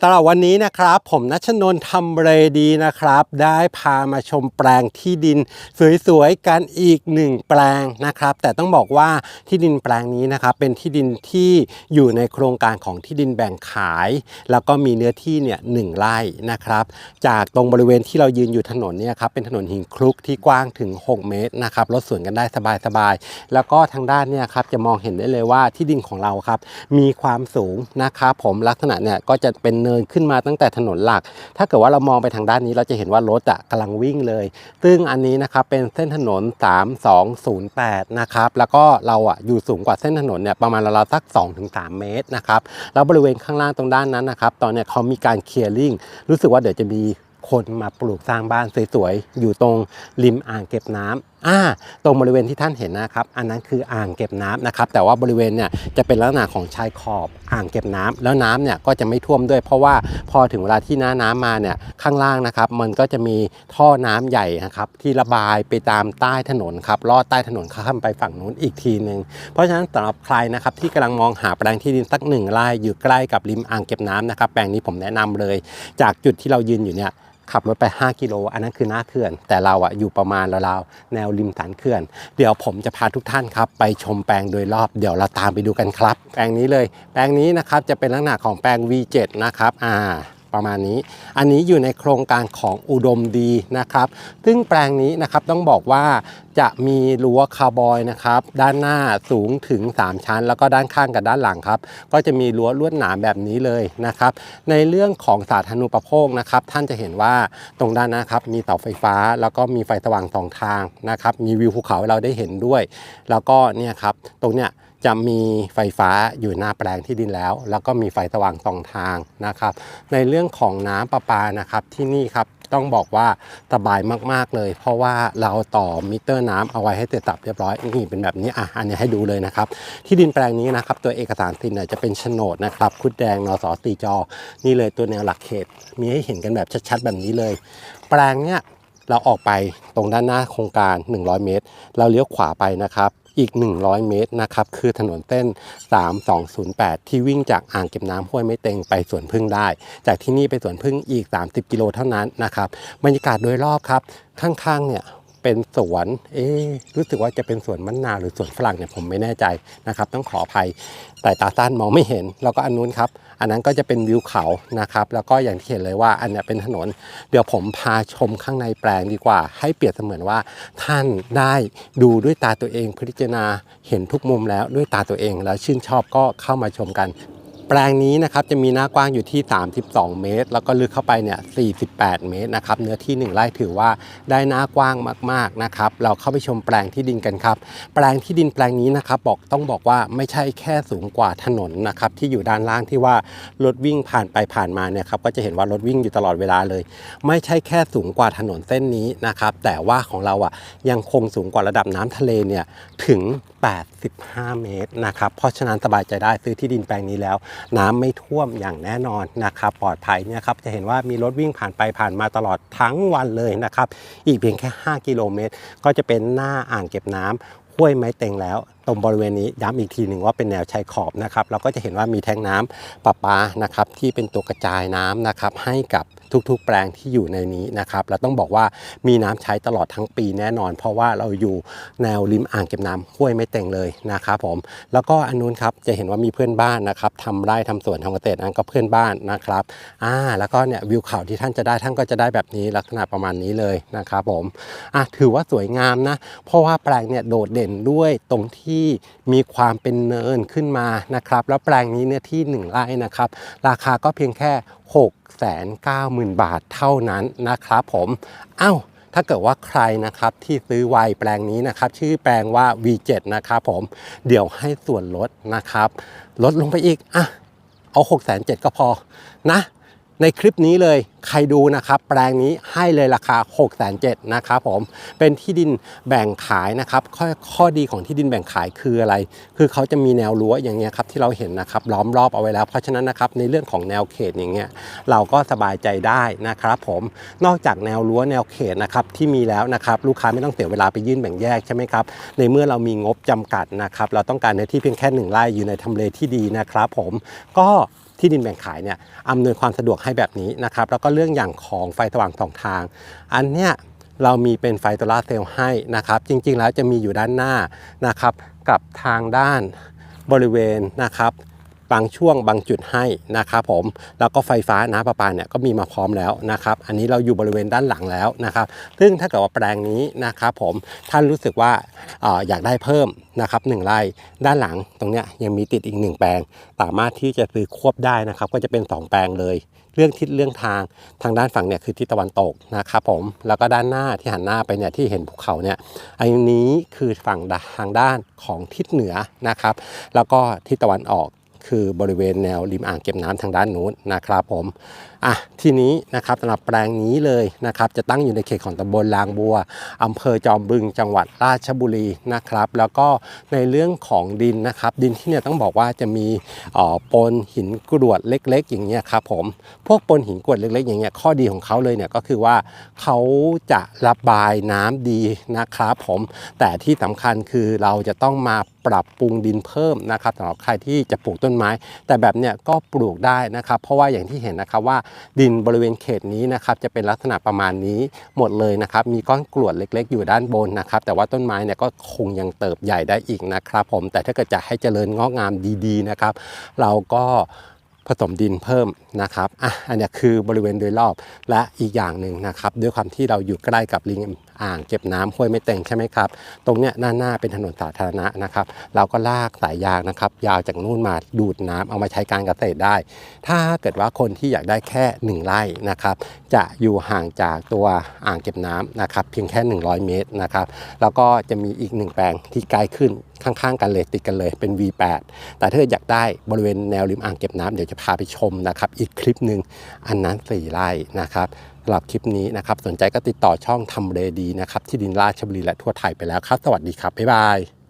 ตลอดวันนี้นะครับ ผมนัชนนท์ทำเรดีนะครับ ได้พามาชมแปลงที่ดิน สวยๆกันอีกหนึ่งแปลงนะครับ แต่ต้องบอกว่าที่ดินแปลงนี้นะครับ เป็นที่ดินที่อยู่ในโครงการของที่ดินแบ่งขาย แล้วก็มีเนื้อที่เนี่ยหนึ่งไร่นะครับ จากตรงบริเวณที่เรายืนอยู่ถนนเนี่ยครับเป็นถนนหินคลุกที่กว้างถึง 6 เมตรนะครับรถสวนกันได้สบายๆแล้วก็ทางด้านเนี่ยครับจะมองเห็นได้เลยว่าที่ดินของเราครับมีความสูงนะครับผมลักษณะเนี่ยก็จะเป็นเนินขึ้นมาตั้งแต่ถนนหลัก ถ้าเกิดว่าเรามองไปทางด้านนี้เราจะเห็นว่ารถอะกำลังวิ่งเลย ซึ่งอันนี้นะครับเป็นเส้นถนน 3208 นะครับ แล้วก็เราอะอยู่สูงกว่าเส้นถนนเนี่ยประมาณราวๆสัก 2-3 เมตรนะครับ แล้วบริเวณข้างล่างตรงด้านนั้นนะครับตอนเนี้ยเขามีการเคลียร์ลิงรู้สึกว่าเดี๋ยวจะมีคนมาปลูกสร้างบ้านสวยๆ อยู่ตรงริมอ่างเก็บน้ำ อ่าตรงบริเวณที่ท่านเห็นนะครับ อันนั้นคืออ่างเก็บน้ำนะครับ แต่ว่าบริเวณเนี่ยจะเป็นลักษณะของชายขอบอ่างเก็บน้ำแล้วน้ำเนี่ยก็จะไม่ท่วมด้วย เพราะว่าพอถึงเวลาที่น้าน้ำมาเนี่ยข้างล่างนะครับ มันก็จะมีท่อน้ำใหญ่นะครับที่ระบายไปตามใต้ถนนครับลอดใต้ถนนข้ามไปฝั่งนู้นอีกทีหนึ่งเพราะฉะนั้นสำหรับใครนะครับที่กำลังมองหาแปลงที่ดินสักหนึ่งไร่อยู่ใกล้กับริมอ่างเก็บน้ำนะครับแปลงนี้ผมแนะนำเลย จากจุดที่เรายืนอยู่เนี่ย ขับรถไป 5 กิโล อันนั้นคือหน้าเขื่อน แต่เราอะอยู่ประมาณราวๆแนวริมสันเขื่อน เดี๋ยวผมจะพาทุกท่านครับ ไปชมแปลงโดยรอบ เดี๋ยวเราตามไปดูกันครับ แปลงนี้เลย แปลงนี้นะครับจะเป็นลักษณะของแปลง V7 นะครับ อ่า ประมาณนี้ อันนี้อยู่ในโครงการของอุดมดีนะครับ ซึ่งแปลงนี้นะครับต้องบอกว่าจะมีรั้วคาร์บอยนะครับด้านหน้าสูงถึง 3 ชั้น แล้วก็ด้านข้างกับด้านหลังครับ ก็จะมีรั้วลวดหนามแบบนี้เลยนะครับ ในเรื่องของสาธารณูปโภคนะครับ ท่านจะเห็นว่าตรงด้านหนะครับมีเสาไฟฟ้า แล้วก็มีไฟสว่างสองทางนะครับ มีวิวภูเขาเราได้เห็นด้วย แล้วก็เนี่ยครับตรงเนี้ย จะมีไฟฟ้าอยู่หน้าแปลงที่ดินแล้ว แล้วก็มีไฟสว่างสองทางนะครับ ในเรื่องของน้ำประปานะครับที่นี่ครับต้องบอกว่าสบายมาก ๆ เลย เพราะว่าเราต่อมิเตอร์น้ำเอาไว้ให้เสร็จสับเรียบร้อยนี่เป็นแบบนี้อะอันนี้ให้ดูเลยนะครับ ที่ดินแปลงนี้นะครับ ตัวเอกสารสิทธิ์เนี่ยจะเป็นโฉนดนะครับคุดแดงนสตีจอ นี่เลยตัวแนวหลักเขต มีให้เห็นกันแบบชัดๆแบบนี้เลย แปลงเนี้ยเราออกไปตรงด้านหน้าโครงการ 100 เมตร เราเลี้ยวขวาไปนะครับ อีก 100 เมตรนะครับ คือถนนเส้น 3208 ที่วิ่งจากอ่างเก็บน้ำห้วยไม้เต็งไปสวนพึ่งได้ จากที่นี่ไปสวนพึ่งอีก 30 กิโลเท่านั้นนะครับ บรรยากาศโดยรอบครับ ข้างๆเนี่ย เป็นสวนเอ๊รู้สึกว่าจะเป็นสวนมะนาวหรือสวนฝรั่งเนี่ยผมไม่แน่ใจนะครับ ต้องขออภัยแต่ตาสั้นมองไม่เห็น แล้วก็อันนู้นครับ อันนั้นก็จะเป็นวิวเขานะครับ แล้วก็อย่างที่เห็นเลยว่าอันเนี้ยเป็นถนน เดี๋ยวผมพาชมข้างในแปลงดีกว่า ให้เปรียบเสมือนว่า ท่านได้ดูด้วยตาตัวเองพิจารณาเห็นทุกมุมแล้วด้วยตาตัวเองแล้วชื่นชอบก็เข้ามาชมกัน ปลงนี้นะครับจะมีหน้ากว้างอยู่ที่ 32 เมตร แล้วก็ลึกเข้าไปเนี่ย 48 เมตรนะครับเนื้อที่ 1 ไร่ถือว่าได้หน้ากว้างมากๆนะครับเราเข้าไปชมแปลงที่ดินกันครับ แปลงที่ดินแปลงนี้นะครับบอกต้องบอกว่าไม่ใช่แค่สูงกว่าถนนนะครับที่อยู่ด้านล่างที่ว่ารถวิ่งผ่านไปผ่านมาเนี่ยครับก็จะเห็นว่ารถวิ่งอยู่ตลอดเวลาเลย ไม่ใช่แค่สูงกว่าถนนเส้นนี้นะครับแต่ว่าของเราอะยังคงสูงกว่าระดับน้ำทะเลเนี่ยถึง 85 เมตรนะครับเพราะฉะนั้นสบายใจได้ซื้อที่ดินแปลงนี้แล้วน้ำไม่ท่วมอย่างแน่นอนนะครับปลอดภัยเนี่ยครับจะเห็นว่ามีรถวิ่งผ่านไปผ่านมาตลอดทั้งวันเลยนะครับอีกเพียงแค่ 5 กิโลเมตร ก็จะเป็นหน้าอ่างเก็บน้ำห้วยไม้เต็งแล้วตรงบริเวณนี้ย้ำอีกทีหนึ่งว่าเป็นแนวชายขอบนะครับ เราก็จะเห็นว่ามีแทงน้ำประปานะครับที่เป็นตัวกระจายน้ำนะครับให้กับทุกๆ แปลงที่อยู่ในนี้นะครับเราต้องบอกว่ามีน้ำใช้ตลอดทั้งปีแน่นอน เพราะว่าเราอยู่แนวริมอ่างเก็บน้ำห้วยไม้เต็งเลยนะครับผมแล้วก็อันนู้นครับจะเห็นว่ามีเพื่อนบ้านนะครับทำไร่ทำสวนทำเกษตรอันก็เพื่อนบ้านนะครับอ่าแล้วก็เนี่ยวิวเขาที่ท่านจะได้ท่านก็จะได้แบบนี้ลักษณะประมาณนี้เลยนะครับผมอะถือว่าสวยงามนะเพราะว่าแปลงเนี่ยโดดเด่นด้วยตรงที่มีความเป็นเนินขึ้นมานะครับแล้วแปลงนี้เนี่ยที่หนึ่งไร่นะครับ ราคาก็เพียงแค่ 6 9 0 0 0 0 บาทเท่านั้นนะครับผมเอ้าถ้าเกิดว่าใครนะครับที่ซื้อไวแปลงนี้นะครับ ชื่อแปลงว่า V7 นะครับผมเดี๋ยวให้ส่วนลดนะครับ ลดลงไปอีกอะเอา6 7 0 0 0ก็พอนะ ในคลิปนี้เลยใครดูนะครับ แปลงนี้ให้เลยราคา 6 7 0 0 0นะครับผมเป็นที่ดินแบ่งขายนะครับข้อข้อดีของที่ดินแบ่งขายคืออะไร คือเขาจะมีแนวรั้วอย่างเงี้ยครับที่เราเห็นนะครับล้อมรอบเอาไว้แล้ว เพราะฉะนั้นนะครับในเรื่องของแนวเขตอย่างเงี้ยเราก็สบายใจได้นะครับผมนอกจากแนวรั้วแนวเขตนะครับที่มีแล้วนะครับลูกค้าไม่ต้องเสียเวลาไปยื่นแบ่งแยกใช่ไหมครับในเมื่อเรามีงบจำกัดนะครับเราต้องการเนื้อที่เพียงแค่หนึ่งไร่อยู่ในทำเลที่ดีนะครับผมก็ ที่ดินแบ่งขายเนี่ยอำนวยความสะดวกให้แบบนี้นะครับแล้วก็เรื่องอย่างของไฟสว่างสองทาง อันเนี้ยเรามีเป็นไฟโซลาเซลล์ให้นะครับ จริงๆแล้วจะมีอยู่ด้านหน้านะครับ กับทางด้านบริเวณนะครับ บางช่วงบางจุดให้นะครับผมแล้วก็ไฟฟ้าน้ำประปาเนี่ยก็มีมาพร้อมแล้วนะครับ อันนี้เราอยู่บริเวณด้านหลังแล้วนะครับ ซึ่งถ้าเกิดว่าแปลงนี้นะครับผมท่านรู้สึกว่าอออยากได้เพิ่มนะครับหนึ่งไร่ด้านหลังตรงเนี้ยยังมีติดอีกหนึ่งแปลง สามารถที่จะซื้อควบได้นะครับ ก็จะเป็น 2 แปลงเลยเรื่องทิศเรื่องทางทางด้านฝั่งเนี่ยคือทิศตะวันตกนะครับผมแล้วก็ด้านหน้าที่หันหน้าไปเนี่ยที่เห็นภูเขาเนี่ยอันนี้คือฝั่งทางด้านของทิศเหนือนะครับ แล้วก็ทิศตะวันออก คือบริเวณแนวริมอ่างเก็บน้ำทางด้านนู้นนะครับผมอะทีนี้นะครับสำหรับแปลงนี้เลยนะครับจะตั้งอยู่ในเขตของตำบลลางบัวอำเภอจอมบึงจังหวัดราชบุรีนะครับ แล้วก็ในเรื่องของดินนะครับ ดินที่เนี่ยต้องบอกว่าจะมีเอ่อปนหินกรวดเล็ก ๆ อย่างเงี้ยครับผมพวกปนหินกรวดเล็ก ๆ อย่างเงี้ยข้อดีของเขาเลยเนี่ยก็คือว่าเขาจะระบายน้ำดีนะครับผมแต่ที่สำคัญคือเราจะต้องมาปรับปรุงดินเพิ่มนะครับสำหรับใครที่จะปลูกต้นไม้ แต่แบบเนี้ยก็ปลูกได้นะครับ เพราะว่าอย่างที่เห็นนะครับว่าดินบริเวณเขตนี้นะครับจะเป็นลักษณะประมาณนี้หมดเลยนะครับมีก้อนกรวดเล็ก ๆ อยู่ด้านบนนะครับ แต่ว่าต้นไม้เนี่ยก็คงยังเติบใหญ่ได้อีกนะครับ ผมแต่ถ้าเกิดจะให้เจริญงอกงามดีๆนะครับ เราก็ผสมดินเพิ่มนะครับอะอันนี้คือบริเวณโดยรอบและอีกอย่างหนึ่งนะครับ ด้วยความที่เราอยู่ใกล้กับริม อ่างเก็บน้ำห้วยไม่เต็งใช่ไหมครับ ตรงเนี้ยหน้าหน้าเป็นถนนสาธารณะนะครับ เราก็ลากสายยางนะครับ ยาวจากนู่นมาดูดน้ำเอามาใช้การเกษตรได้ ถ้าเกิดว่าคนที่อยากได้แค่ 1 ไร่นะครับ จะอยู่ห่างจากตัวอ่างเก็บน้ำนะครับ เพียงแค่ 100 เมตรนะครับ แล้วก็จะมีอีกหนึ่งแปลงที่ใกล้ขึ้นข้างๆ กันเลยติดกันเลยเป็น V8 แต่ถ้าอยากได้บริเวณแนวริมอ่างเก็บน้ำเดี๋ยวจะพาไปชมนะครับ อีกคลิปหนึ่งอันนั้นสี่ไร่นะครับ สำหรับคลิปนี้นะครับ สนใจก็ติดต่อช่องทำเลดีนะครับ ที่ดินราชบุรีและทั่วไทยไปแล้วครับ สวัสดีครับ บ๊ายบาย